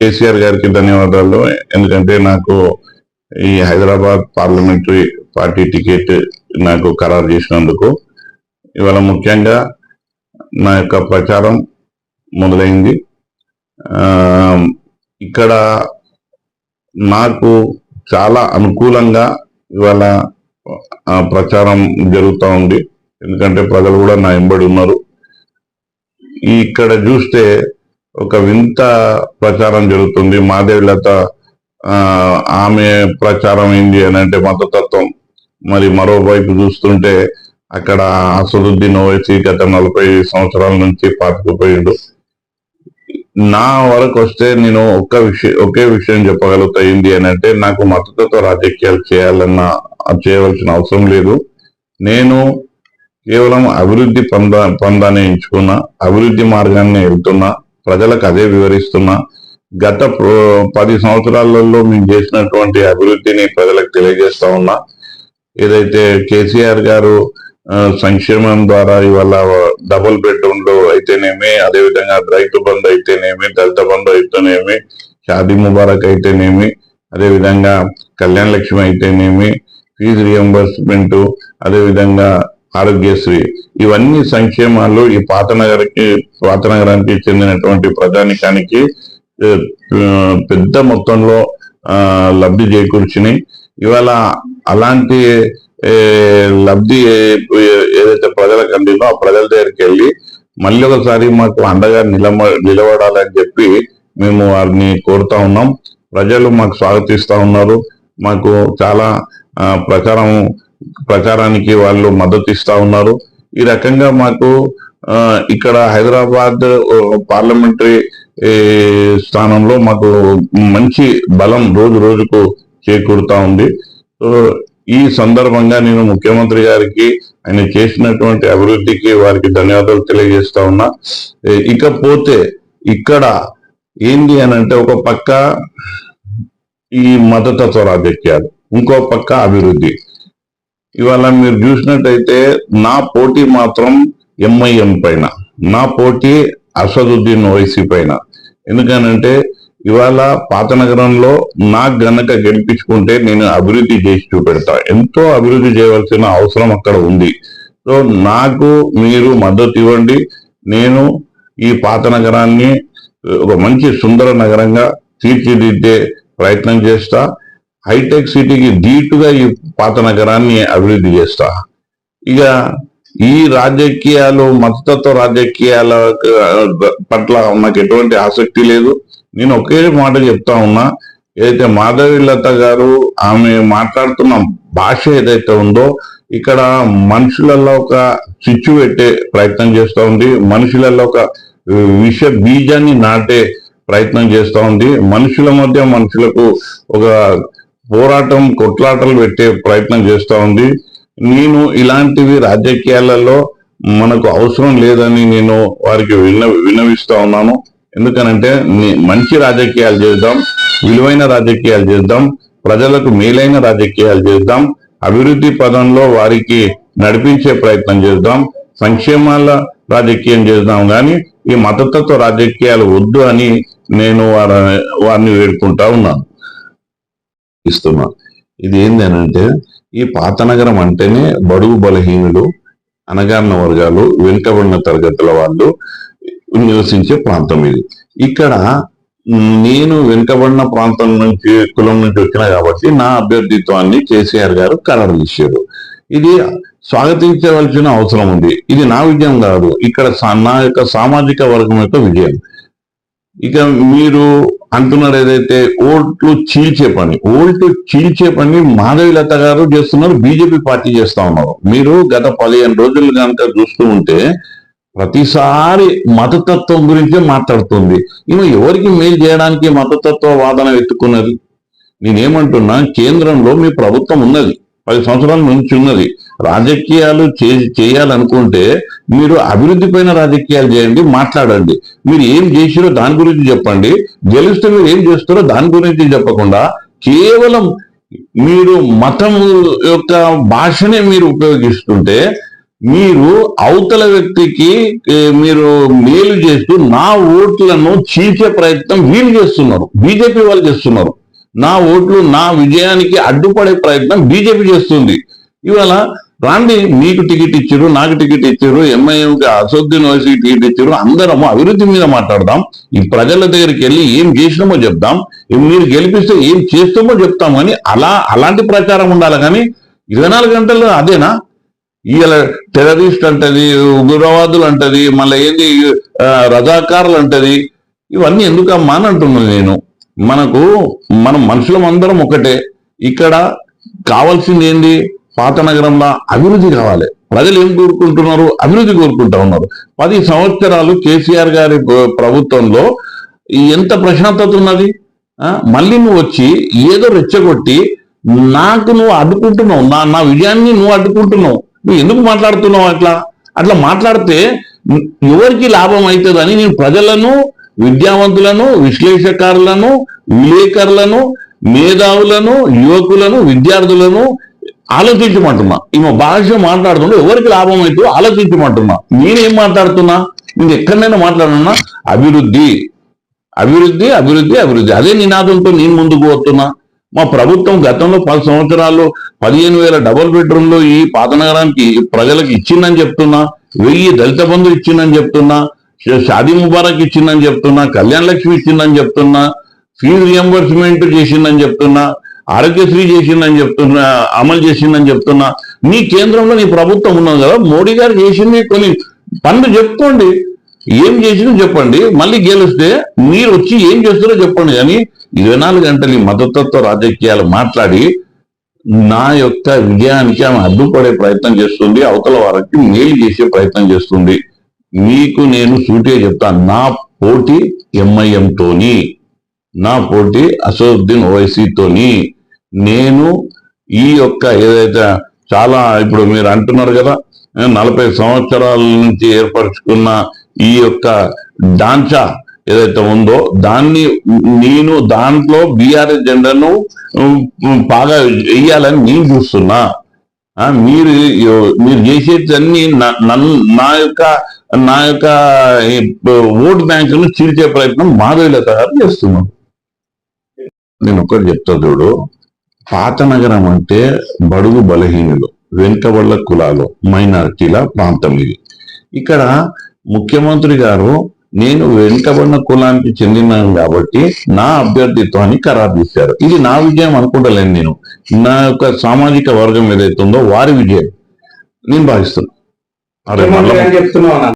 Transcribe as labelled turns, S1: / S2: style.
S1: కేసీఆర్ గారికి ధన్యవాదాలు. ఎందుకంటే నాకు ఈ హైదరాబాద్ పార్లమెంటరీ పార్టీ టికెట్ నాకు ఖరారు చేసినందుకు ఇవాళ ముఖ్యంగా నా యొక్క ప్రచారం మొదలైంది. ఇక్కడ నాకు చాలా అనుకూలంగా ఇవాళ ప్రచారం జరుగుతూ ఉంది. ఎందుకంటే ప్రజలు కూడా నా ఎంబడి ఉన్నారు. ఇక్కడ చూస్తే ఒక వింత ప్రచారం జరుగుతుంది. మాదేవి లత ఆమె ప్రచారం ఏంటి అని అంటే మతతత్వం. మరి మరోవైపు చూస్తుంటే అక్కడ అసదుద్దీన్ ఓవైసీ గత నలభై సంవత్సరాల నుంచి పాతుకుపోయిండు. నా వరకు వస్తే నేను ఒక్క విషయం ఒకే విషయం చెప్పగలుగుతా ఏంటి అని అంటే నాకు మతతత్వ రాజకీయాలు చేయాలన్న చేయవలసిన అవసరం లేదు. నేను కేవలం అభివృద్ధి పొంద పొందాన్ని ఎంచుకున్నా అభివృద్ధి మార్గాన్ని వెళ్తున్నా. ప్రజలకు అదే వివరిస్తున్నా గత పది సంవత్సరాలలో మేము చేసినటువంటి అభివృద్ధిని ప్రజలకు తెలియజేస్తా ఉన్నా ఏదైతే కేసీఆర్ గారు సంక్షేమం ద్వారా ఇవాళ డబుల్ బెడ్రూమ్లు అయితేనేమి అదేవిధంగా రైతు బంధు అయితేనేమి దళిత బంధు అయితేనేమి షాదీ ముబారక్ అయితేనేమి అదేవిధంగా కళ్యాణ లక్ష్మి అయితేనేమి ఫీజు రియంబర్స్మెంట్ అదేవిధంగా ఆరోగ్యశ్రీ. ఇవన్నీ సంక్షేమాలు ఈ పాత పాతనగరానికి పాత నగరానికి చెందినటువంటి ప్రజానికానికి పెద్ద మొత్తంలో ఆ, లబ్ధి చేకూర్చినాయి. ఇవాళ అలాంటి లబ్ధి ఏదైతే ప్రజలకు అందిందో ఆ ప్రజల దగ్గరికి వెళ్ళి మళ్ళీ ఒకసారి మాకు అండగా నిలబ నిలబడాలని చెప్పి మేము వారిని కోరుతా ఉన్నాం. ప్రజలు మాకు స్వాగతిస్తా ఉన్నారు. మాకు చాలా ప్రచారం ప్రచారానికి వాళ్ళు మద్దతు ఇస్తా ఉన్నారు. ఈ రకంగా మాకు ఆ, ఇక్కడ హైదరాబాద్ పార్లమెంటరీ స్థానంలో మాకు మంచి బలం రోజు రోజుకు చేకూరుతా ఉంది. సో ఈ సందర్భంగా నేను ముఖ్యమంత్రి గారికి ఆయన చేసినటువంటి అభివృద్ధికి వారికి ధన్యవాదాలు తెలియజేస్తా ఉన్నా. ఇకపోతే ఇక్కడ ఏంది అని అంటే ఒక పక్క ఈ మతతత్వ రాజకీయాలు ఇంకో పక్క అభివృద్ధి. ఇవాళ మీరు చూసినట్టయితే నా పోటీ మాత్రం ఎంఐఎం పైన. నా పోటీ అసదుద్దీన్ ఓవైసీ పైన. ఎందుకనంటే ఇవాళ పాత నగరంలో నాకు గనక గెలిపించుకుంటే నేను అభివృద్ధి చేసి చూపెడతా. ఎంతో అభివృద్ధి చేయవలసిన అవసరం అక్కడ ఉంది. సో నాకు మీరు మద్దతు ఇవ్వండి. నేను ఈ పాత నగరాన్ని ఒక మంచి సుందర నగరంగా తీర్చిదిద్దే ప్రయత్నం చేస్తా. హైటెక్ సిటీకి ధీటుగా ఈ పాత నగరాన్ని అభివృద్ధి చేస్తా. ఇక ఈ రాజకీయాలు మతతత్వ రాజకీయాల పట్ల నాకు ఎటువంటి ఆసక్తి లేదు. నేను ఒకే మాట చెప్తా ఉన్నా ఏదైతే మాధవి లత గారు ఆమె మాట్లాడుతున్న భాష ఏదైతే ఉందో ఇక్కడ మనుషులలో ఒక చిచ్చు పెట్టే ప్రయత్నం చేస్తూ ఉంది. మనుషులలో ఒక విష బీజాన్ని నాటే ప్రయత్నం చేస్తూ ఉంది. మనుషుల మధ్య మనుషులకు ఒక పోరాటం కొట్లాటలు పెట్టే ప్రయత్నం చేస్తూ ఉంది. నేను ఇలాంటివి రాజకీయాలలో మనకు అవసరం లేదని నేను వారికి విన్న విన్నవిస్తూ ఉన్నాను. ఎందుకనంటే మంచి రాజకీయాలు చేద్దాం విలువైన రాజకీయాలు చేద్దాం ప్రజలకు మేలైన రాజకీయాలు చేద్దాం అభివృద్ధి పదంలో వారికి నడిపించే ప్రయత్నం చేద్దాం సంక్షేమాల రాజకీయం చేద్దాం కానీ ఈ మతతత్వ రాజకీయాలు వద్దు అని నేను వారి వారిని వేడుకుంటా ఉన్నాను. ఇస్తున్నాం. ఇది ఏంది అంటే ఈ పాత నగరం అంటేనే బడుగు బలహీనులు అనగారిన వర్గాలు వెనుకబడిన తరగతుల వాళ్ళు నివసించే ప్రాంతం ఇది. ఇక్కడ నేను వెనుకబడిన ప్రాంతం నుంచి కులం నుంచి వచ్చిన కాబట్టి నా అభ్యర్థిత్వాన్ని కేసీఆర్ గారు ఖరారు చేశారు ఇది స్వాగతించవలసిన అవసరం ఉంది. ఇది నా విజయం కాదు. ఇక్కడ సా- నా యొక్క సామాజిక వర్గం యొక్క విజయం. ఇక మీరు అంటున్నారు ఏదైతే ఓట్లు చీల్చే పని ఓట్లు చీల్చే పని మాధవి లత గారు చేస్తున్నారు బీజేపీ పార్టీ చేస్తా ఉన్నారు. మీరు గత పదిహేను రోజులు కనుక చూస్తూ ఉంటే ప్రతిసారి మతతత్వం గురించే మాట్లాడుతుంది. ఈమె ఎవరికి మేలు చేయడానికి మతతత్వ వాదన ఎత్తుకున్నది? నేనేమంటున్నా కేంద్రంలో మీ ప్రభుత్వం ఉన్నది పది సంవత్సరాల నుంచి ఉన్నది. రాజకీయాలు చే- చేయాలనుకుంటే మీరు అభివృద్ధి పైన రాజకీయాలు చేయండి మాట్లాడండి. మీరు ఏం చేసిరో దాని గురించి చెప్పండి. గెలిస్తే మీరు ఏం చేస్తారో దాని గురించి చెప్పకుండా కేవలం మీరు మతం యొక్క భాషనే మీరు ఉపయోగిస్తుంటే మీరు అవతల వ్యక్తికి మీరు మేలు చేస్తూ నా ఓట్లను చీల్చే ప్రయత్నం వీళ్ళు చేస్తున్నారు. బీజేపీ వాళ్ళు చేస్తున్నారు. నా ఓట్లు నా విజయానికి అడ్డుపడే ప్రయత్నం బీజేపీ చేస్తుంది. ఇవాళ రాండి మీకు టికెట్ ఇచ్చారు నాకు టికెట్ ఇచ్చారు ఎంఐఎంకి అసోద్దీన్ ఓవైసీ టికెట్ ఇచ్చారు అందరము అభివృద్ధి మీద మాట్లాడదాం. ఈ ప్రజల దగ్గరికి వెళ్ళి ఏం చేసినామో చెప్దాం. మీరు గెలిపిస్తే ఏం చేస్తామో చెప్తాం అని అలా అలాంటి ప్రచారం ఉండాలి కానీ ఇరవై నాలుగు గంటలు అదేనా? ఇవాళ టెర్రరిస్ట్ అంటది ఉగ్రవాదులు అంటది మళ్ళీ ఏంది రజాకారులు అంటది ఇవన్నీ ఎందుకమ్మా అని అంటున్నాను నేను. మనకు మనం మనుషులం అందరం ఒకటే. ఇక్కడ కావాల్సింది ఏంది? పాత నగరంలో అభివృద్ధి కావాలి. ప్రజలు ఏం కోరుకుంటున్నారు? అభివృద్ధి కోరుకుంటా ఉన్నారు. పది సంవత్సరాలు కేసీఆర్ గారి ప్ర- ప్రభుత్వంలో ఎంత ప్రశాంతత ఉన్నది? ఆ, మళ్ళీ నువ్వు వచ్చి ఏదో రెచ్చగొట్టి నాకు నువ్వు అడ్డుకుంటున్నావు. నా నా విజయాన్ని నువ్వు అడ్డుకుంటున్నావు. నువ్వు ఎందుకు మాట్లాడుతున్నావు అట్లా? అట్లా మాట్లాడితే ఎవరికి లాభం అవుతుందని నేను ప్రజలను విద్యావంతులను విశ్లేషకారులను విలేకరులను మేధావులను యువకులను విద్యార్థులను ఆలోచించమంటున్నా ఈమె భాష మాట్లాడుతుంటే ఎవరికి లాభం అవుతుందో ఆలోచించమంటున్నా నేనేం మాట్లాడుతున్నా? నేను ఎక్కడైనా మాట్లాడున్నా అభివృద్ధి. అభివృద్ధి అభివృద్ధి అభివృద్ధి. అదే నినాదంతో నేను ముందుకు పోతున్నా. మా ప్రభుత్వం గతంలో పది సంవత్సరాలు పదిహేను వేల డబుల్ బెడ్రూమ్లు ఈ పాత నగరానికి ప్రజలకు ఇచ్చిందని చెప్తున్నా. వెయ్యి దళిత బంధు ఇచ్చిందని చెప్తున్నా. షాదీ ముబారక్ ఇచ్చిందని చెప్తున్నా. కళ్యాణ లక్ష్మి ఇచ్చిందని చెప్తున్నా. ఫీజు రియంబర్స్మెంట్ చేసిందని చెప్తున్నా. ఆరోగ్యశ్రీ చేసిందని చెప్తున్నా అమలు చేసిందని చెప్తున్నా నీ కేంద్రంలో నీ ప్రభుత్వం ఉన్నది కదా మోడీ గారు చేసింది కొన్ని పనులు చెప్పుకోండి. ఏం చేసినా చెప్పండి. మళ్ళీ గెలిస్తే మీరు వచ్చి ఏం చేస్తారో చెప్పండి. కానీ ఇరవై నాలుగు గంటలు ఈ మతతత్వ రాజకీయాలు మాట్లాడి నా యొక్క విజయానికి ఆమె అడ్డుపడే ప్రయత్నం చేస్తుంది. అవతల వారికి మేలు చేసే ప్రయత్నం చేస్తుంది. మీకు నేను సూటిగా చెప్తాను నా పోటీ ఎంఐఎంతోని నా పోటీ అసదుద్దీన్ ఓవైసీతోని నేను ఈ యొక్క ఏదైతే చాలా ఇప్పుడు మీరు అంటున్నారు కదా నలభై సంవత్సరాల నుంచి ఏర్పరచుకున్న ఈ యొక్క డాంచా ఏదైతే ఉందో దాన్ని నేను దాంట్లో బీఆర్ఎస్ జెండాను బాగా వెయ్యాలని నేను చూస్తున్నా. మీరు మీరు చేసేటన్ని నన్ను నా యొక్క నా యొక్క ఈ బ్యాంకును చీల్చే ప్రయత్నం మాధవిలత గారు చేస్తున్నాం నేను ఒకటి చెప్తా చూడు. పాత నగరం అంటే బడుగు బలహీనులు వెనుకబడ్ల కులాలు మైనారిటీల ప్రాంతం ఇది. ఇక్కడ ముఖ్యమంత్రి గారు నేను వెనుకబడిన కులానికి చెందినాను కాబట్టి నా అభ్యర్థిత్వాన్ని ఖరారు చేశారు. ఇది నా విజయం అనుకుంటలేను నేను. నా యొక్క సామాజిక వర్గం ఏదైతే ఉందో వారి విజయం. నేను భావిస్తున్నాను